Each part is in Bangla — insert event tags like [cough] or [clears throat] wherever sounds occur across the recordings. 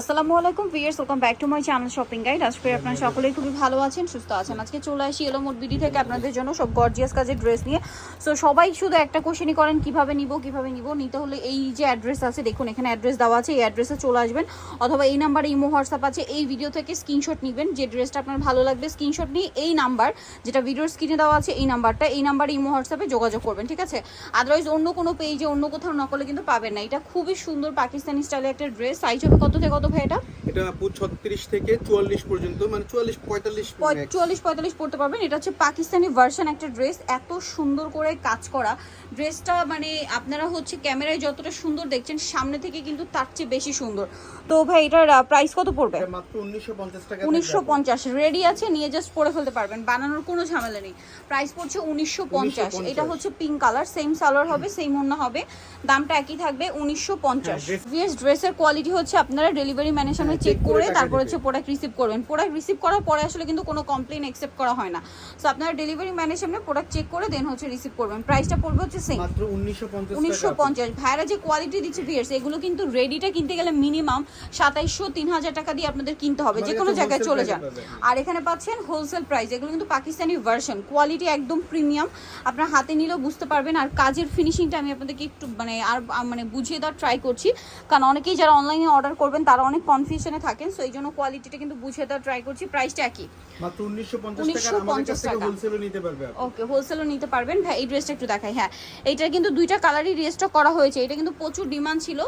আসসালামু আলাইকুম viewers welcome back to my channel shopping guide. আজকে আপনারা সকলেই খুবই ভালো আছেন, সুস্থ আছেন। আজকে চলে আসি এলো মোট বিডি থেকে আপনাদের জন্য সব গর্জিয়াস কাজের ড্রেস নিয়ে। সো সবাই শুধু একটা কোশ্চেনই করেন, কীভাবে নিব কীভাবে নিব? নিতে হলে এই যে অ্যাড্রেস আছে, দেখুন, এখানে অ্যাড্রেস দেওয়া আছে, এই অ্যাড্রেসে চলে আসবেন। অথবা এই নাম্বারে ইমো, হোয়াটসঅ্যাপ আছে, এই ভিডিও থেকে স্ক্রিনশট নেবেন, যে ড্রেসটা আপনার ভালো লাগবে স্ক্রিনশট নিয়ে এই নাম্বার যেটা ভিডিওর স্ক্রিনে দেওয়া আছে, এই নাম্বারটা এই নাম্বারে ইমো, হোয়াটসঅ্যাপে যোগাযোগ করবেন, ঠিক আছে? আদারওয়াইজ অন্য কোনো পেজে অন্য কোথাও নকলে কিন্তু পাবেন না। এটা খুবই সুন্দর পাকিস্তানি স্টাইলের একটা ড্রেস সাইজ হবে কত থেকে কত ভাই এটা? এটা আপু ছত্রিশ থেকে চুয়াল্লিশ পর্যন্ত মানে চুয়াল্লিশ পঁয়তাল্লিশ max। চুয়াল্লিশ পঁয়তাল্লিশ পড়তে পারবেন। এটা হচ্ছে পাকিস্তানি ভার্সন একটা ড্রেস এত সুন্দর করে কাজ করা। ড্রেসটা মানে আপনারা হচ্ছে ক্যামেরায় যতটা সুন্দর দেখছেন সামনে থেকে কিন্তু তার চেয়ে বেশি সুন্দর। তো ভাই এটার প্রাইস কত পড়বে? মাত্র উনিশশো পঞ্চাশ টাকা উনিশশো পঞ্চাশ। রেডি আছে নিয়ে জাস্ট পরে ফেলতে পারবেন। বানানোর কোনো ঝামেলা নেই। প্রাইস পড়ছে উনিশশো পঞ্চাশ। 1950 এটা হচ্ছে পিঙ্ক কালার সেম সালোয়ার হবে সেম অন্য হবে। দামটা একই থাকবে উনিশশো পঞ্চাশ। হ্যাঁ, dress- ভিএস ড্রেসের কোয়ালিটি হচ্ছে আপনারা ডেলিভারি ম্যানের সামনে হ্যাঁ, চেক করে করে তারপর হচ্ছে প্রোডাক্ট রিসিভ করবেন। প্রোডাক্ট রিসিভ করার পরে আসলে কিন্তু কোনো কমপ্লেন অ্যাকসেপ্ট করা হয় না। সো আপনারা ডেলিভারি ম্যানের সামনে প্রোডাক্ট চেক করে দেন হচ্ছে রিসিভ করবেন। প্রাইসটা পড়বে হচ্ছে সেম মাত্র উনিশশো পঞ্চাশ উনিশশো পঞ্চাশ। ভাইরা যে কোয়ালিটি দিচ্ছে ভিয়ার্স এগুলো কিন্তু রেডিটা কিনতে গেলে মিনিমাম সাতাইশশো তিন হাজার টাকা দিয়ে আপনাদের কিনতে হবে। যে কোনো জায়গায় চলে যান। আর এখানে পাচ্ছেন হোলসেল প্রাইস এগুলো কিন্তু পাকিস্তানি ভার্সন কোয়ালিটি একদম প্রিমিয়াম আপনার হাতে নিলেও বুঝতে পারবেন। আর কাজের ফিনিশিংটা আমি আপনাদেরকে একটু মানে আর আর মানে বুঝিয়ে দেওয়ার ট্রাই করছি। কারণ অনেকেই যারা অনলাইনে অর্ডার করবেন তারা অনেক কনফিউশনে থাকেন সো এই জন্য কোয়ালিটিটা কিন্তু বুঝিয়ে দেওয়ার ট্রাই করছি প্রাইসটা একই। মাত্র উনিশশো পঞ্চাশ টাকা আর আমাদের কাছ থেকে হোলসেলও নিতে পারবে। ওকে হোলসেলও নিতে পারবেন। ভাই এই ড্রেসটা একটু দেখাই হ্যাঁ। এইটার কিন্তু দুইটা কালারই রিস্টক করা হয়েছে। এটা কিন্তু প্রচুর ডিমান্ড ছিল।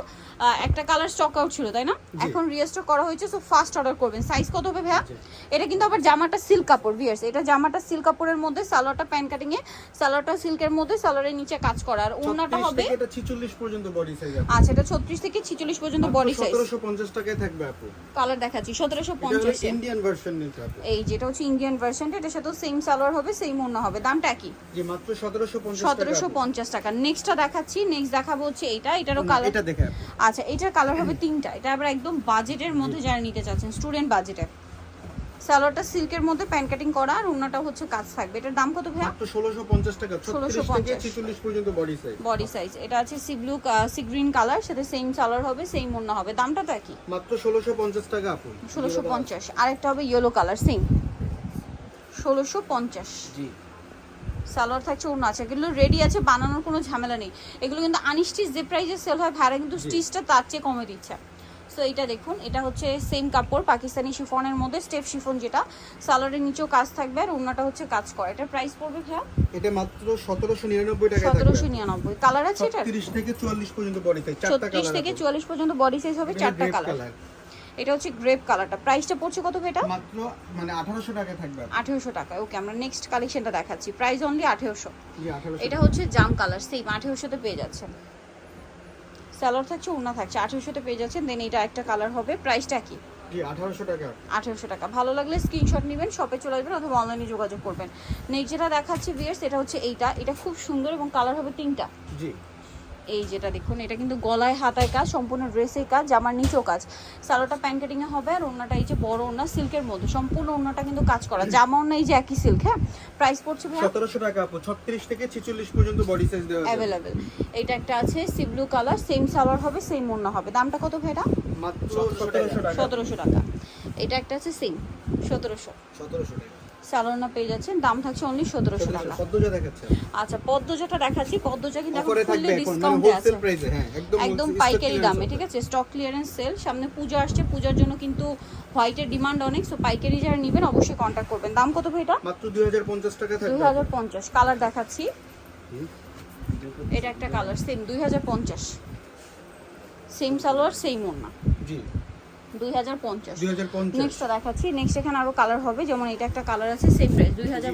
একটা কালার স্টক আউট ছিল তাই না? এখন রিস্টক করা হয়েছে সো ফার্স্ট অর্ডার করবেন। সাইজ কত হবে ভাইয়া? এটা কিন্তু আবার জামাটা সিল্ক কাপড় ভিয়ার্স এটা জামাটা সিল্ক কাপড়ের মধ্যে সালোয়ারটা প্যান কাটিং এ সালোয়ারটা সিল্কের মধ্যে সালোয়ারের নিচে কাজ করা। আর ওড়নাটা হবে এটা ছিচল্লিশ পর্যন্ত বডি সাইজ আচ্ছা এটা ছত্রিশ থেকে ছিচল্লিশ পর্যন্ত বডি সাইজ টাকায় থাকবে আপু। কালার দেখাচ্ছি সতেরোশো এটা হলো পঞ্চাশ। ইন্ডিয়ান ভার্সন নিতে আপু এই যেটা হচ্ছে ইন্ডিয়ান ভার্সনটা এটার সাথে সেম সালোয়ার হবে সেম অন্য হবে। দামটা কি? যে মাত্র সতেরোশো পঞ্চাশ সতেরোশো পঞ্চাশ টাকা। নেক্সটটা দেখাচ্ছি নেক্সট দেখাবো হচ্ছে এইটা এটারও কালার এটা দেখে আচ্ছা এটার কালার হবে [clears throat] তিনটা। এটা আবার একদম বাজেটের মধ্যে যারা নিতে চাচ্ছেন স্টুডেন্ট বাজেটে সালোয়ারটা সিল্কের মধ্যে প্যান কাটিং করা আর ওনাটা হচ্ছে কাজ থাকবে। এটার দাম কত ভাইয়া? মাত্র ষোলোশো পঞ্চাশ টাকা ছত্রিশ থেকে 1650 পর্যন্ত বডি সাইজ বডি সাইজ এটা আছে sea blue sea green colour সাথে সেম সালোয়ার হবে সেম ওনা হবে। দামটা তো একই। মাত্র ষোলোশো পঞ্চাশ টাকা আপু। ষোলোশো পঞ্চাশ। আরেকটা হবে ইয়েলো কালার সেম ষোলোশো পঞ্চাশ। জি। সালোয়ার থাকছে অন্য আছে। এগুলো রেডি আছে বানানোর কোনো ঝামেলা নেই। এগুলো কিন্তু আনস্টিচ যে প্রাইসে সেল হয় ভাড়া কিন্তু স্টিচটা তার চেয়ে কমে দিচ্ছে। সো এটা দেখুন এটা হচ্ছে সেম কাপড় পাকিস্তানি শিফনের মধ্যে স্টেপ শিফন যেটা। সালোয়ারের নিচেও কাজ থাকবে আর অন্যটা হচ্ছে কাজ করে। এটার প্রাইস পড়বে ভাইয়া? এটা মাত্র সতেরোশো নিরানব্বই টাকা সতেরোশো নিরানব্বই। কালার আছে এটা ছত্রিশ থেকে চুয়াল্লিশ পর্যন্ত বডি সাইজ চারটা কালার থেকে চুয়াল্লিশ পর্যন্ত বডি সাইজ হবে চারটা কালার এটা হচ্ছে গ্রেপ কালারটা প্রাইসটা পড়ছে কত এটা? মাত্র মানে আঠারোশো টাকা থাকবে। আপু। আঠেরোশো টাকা ওকে আমরা নেক্সট কালেকশনটা দেখাচ্ছি। প্রাইস অনলি আঠেরোশো। জি আঠারোশো এটা হচ্ছে জাম কালার সেম আঠেরোশোতে পেয়ে যাচ্ছেন। স্যালোয়ার থাকছে ওনা থাকছে। আঠেরোশোতে পেয়ে যাচ্ছেন দেন এটা একটা কালার হবে। প্রাইসটা কি? আঠারোশো টাকা। ভালো লাগলে স্ক্রিনশট নেবেন শপে চলে আসবেন অথবা অনলাইনে যোগাযোগ করবেন। নেক্সট যেটা দেখাচ্ছি ভিয়ার্স এটা হচ্ছে এইটা। এটা খুব সুন্দর এবং কালার হবে তিনটা। জি। এই যেটা দেখুন এটা কিন্তু গলায় হাতায় কাজ সম্পূর্ণ ড্রেসের কাজ জামার নিচেও কাজ। সালোটা প্যান কাটিং এ হবে আর ওড়নাটা এই যে বড় ওড়না সিল্কের মধ্যে। সম্পূর্ণ ওড়নাটা কিন্তু কাজ করা। জামা ওড়না এই যে একই সিল্ক হ্যাঁ? প্রাইস পড়ছে ভাই সতেরোশো টাকা আপু ছত্রিশ থেকে ছেচল্লিশ পর্যন্ত বডি সাইজ দেওয়া এটা একটা আছে sea blue colour same salwar হবে সেম ওড়না হবে। দামটা কত ভাই এটা মাত্র টাকা। সতেরোশো টাকা। এটা একটা আছে সেম সতেরোশো। সতেরোশো টাকা। সালোনা পেয়ে যাচ্ছেন। দাম থাকছে অনলি সতেরোশো টাকা। আচ্ছা পদ্মজাটা দেখাচ্ছি। পদ্মজা কিন্তু এখন ফুললি মানে ডিসকাউন্টে আছে। হ্যাঁ একদম পাইকারি দামে ঠিক আছে? স্টক ক্লিয়ারেন্স সেল সামনে পূজা আসছে পূজার জন্য কিন্তু হোয়াইটের ডিমান্ড অনেক সো পাইকারি যারা নেবেন অবশ্যই কন্ট্যাক্ট করবেন। দাম কত ভাই এটা। মাত্র দুই হাজার পঞ্চাশ টাকা দুই থাকবে হাজার পঞ্চাশ কালার দেখাচ্ছি। এটা একটা কালার সেম দুই হাজার পঞ্চাশ। সেম সালোয়ার সেম ওন্না জি। দুই হাজার পঞ্চাশ। নেক্সটটা দেখাচ্ছি। নেক্সট এখানে আরও কালার হবে। যেমন এটা একটা কালার আছে সেম প্রাইস দুই হাজার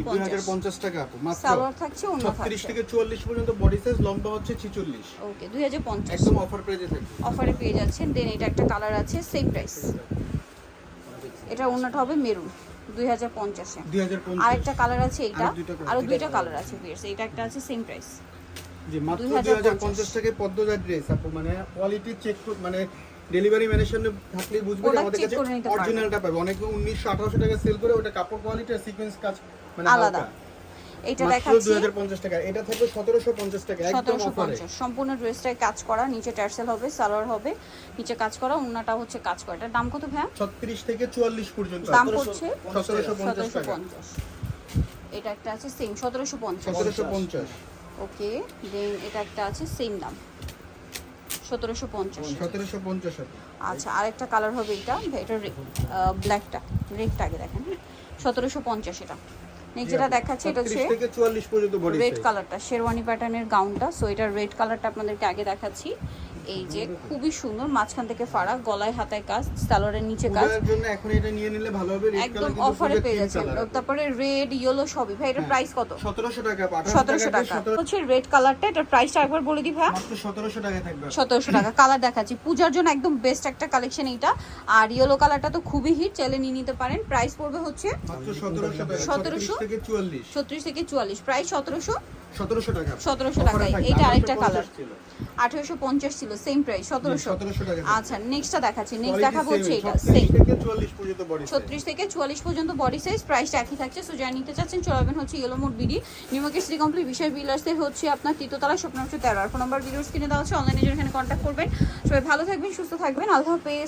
পঞ্চাশ। টাকা সালোয়ার থাকছে অন্য ছত্রিশ থেকে চুয়াল্লিশ পর্যন্ত বডি সাইজ লম্বা হচ্ছে ছিচল্লিশ। ওকে দুই হাজার পঞ্চাশ। একদম অফার প্রাইসে থাকবে অফারে পেয়ে যাচ্ছেন। দেন এটা একটা কালার আছে সেম প্রাইস এটা অন্যটা হবে মেরুন দুই হাজার পঞ্চাশে। আরেকটা কালার আছে এইটা। আর দুইটা কালার আছে। বিয়ার্স এটা একটা আছে সেম প্রাইস মাত্র দুই হাজার পঞ্চাশ। টাকায় পদ্মজার ড্রেস আপু মানে কোয়ালিটি চেক মানে ডেলিভারি ম্যানের সামনে থাকলেই বুঝবে যে আমাদের কাছে। অরিজিনালটা পাবে। অনেকে উনিশশো আঠারোশো টাকা সেল করে ওটা কাপড় কোয়ালিটি আর সিকোয়েন্স কাজ মানে আলাদা। দেখাচ্ছি। 2050 টাকা। এটা থাকবে 1750 টাকা একদম সতেরোশো অফারে পঞ্চাশ। সম্পূর্ণ ড্রেসটায় কাজ করা নিচে টার্সেল হবে সালোয়ার হবে নিচে কাজ করা অন্যটা হচ্ছে কাজ করা। এটার দাম কত ভাইয়া? 36 থেকে 44 পর্যন্ত। দাম পড়ছে 1750 সতেরোশো টাকা। পঞ্চাশ। এটা একটা আছে সেম সতেরোশো পঞ্চাশ। 1750 ওকে দেন এটা একটা আছে সেম দাম। সতেরোশো পঞ্চাশ। 1750 টাকা আচ্ছা আরেকটা কালার হবে এটা। এটা ব্ল্যাকটা রেডটা আগে দেখেন সতেরোশো পঞ্চাশ এটা। নেক্সট যেটা দেখাচ্ছে এটা হচ্ছে 36 থেকে 44 পর্যন্ত বডি রেড কালারটা শেরওয়ানি প্যাটার্নের গাউনটা সো এটা রেড কালারটা আপনাদেরকে আগে দেখাচ্ছি। এই যে খুবই সুন্দর মাঝখান থেকে ফাড়া গলায় হাতায় কাজ সালোয়ারের নিচে কাজ। জন্য এখন এটা নিয়ে নিলে ভালো হবে রেড একদম অফারে পেয়ে যাচ্ছেন। তারপরে রেড ইয়েলো সবই। ভাই এটার হ্যাঁ। প্রাইস কত? 1700 টাকা 1800 সতেরোশো টাকা। টাকা হচ্ছে রেড কালারটা এটার প্রাইসটা একবার বলে দিই ভাই মাত্র 1700 টাকা থাকবে। সতেরোশো টাকা। কালার দেখাচ্ছি। পূজার জন্য একদম বেস্ট একটা কালেকশন এইটা। আর ইয়েলো কালারটা তো খুবই হিট চাইলে নিয়ে নিতে পারেন। প্রাইস পড়বে হচ্ছে মাত্র 1700 টাকা 1700 থেকে 44 ছত্রিশ থেকে চুয়াল্লিশ। প্রাইস সতেরোশো? 1700 টাকা। 1700 Offer টাকায়। থাকবে, এইটা আরেকটা কালার। ছিল। আঠেরোশো পঞ্চাশ ছিল। সেম প্রাইস সতেরোশো। 1700 আচ্ছা নেক্সটটা দেখাচ্ছি নেক্সট দেখাবো হচ্ছে এটা সেম 44 পর্যন্ত বডি ছত্রিশ থেকে চুয়াল্লিশ পর্যন্ত বডি সাইজ প্রাইসটা একই থাকছে। সো যারা নিতে চাচ্ছেন চলে হচ্ছে yellow mode BD city complete বিশাল বিলাসের হচ্ছে আপনার তৃতীয়তলা স্বপ্ন হচ্ছে তেরো। আর ফোন নাম্বার ভিডিওস কিনে দেওয়া হচ্ছে অনলাইনে এখানে কন্ট্যাক্ট করবেন। সবাই ভালো থাকবেন সুস্থ থাকবেন আল্লাহ হাফেজ।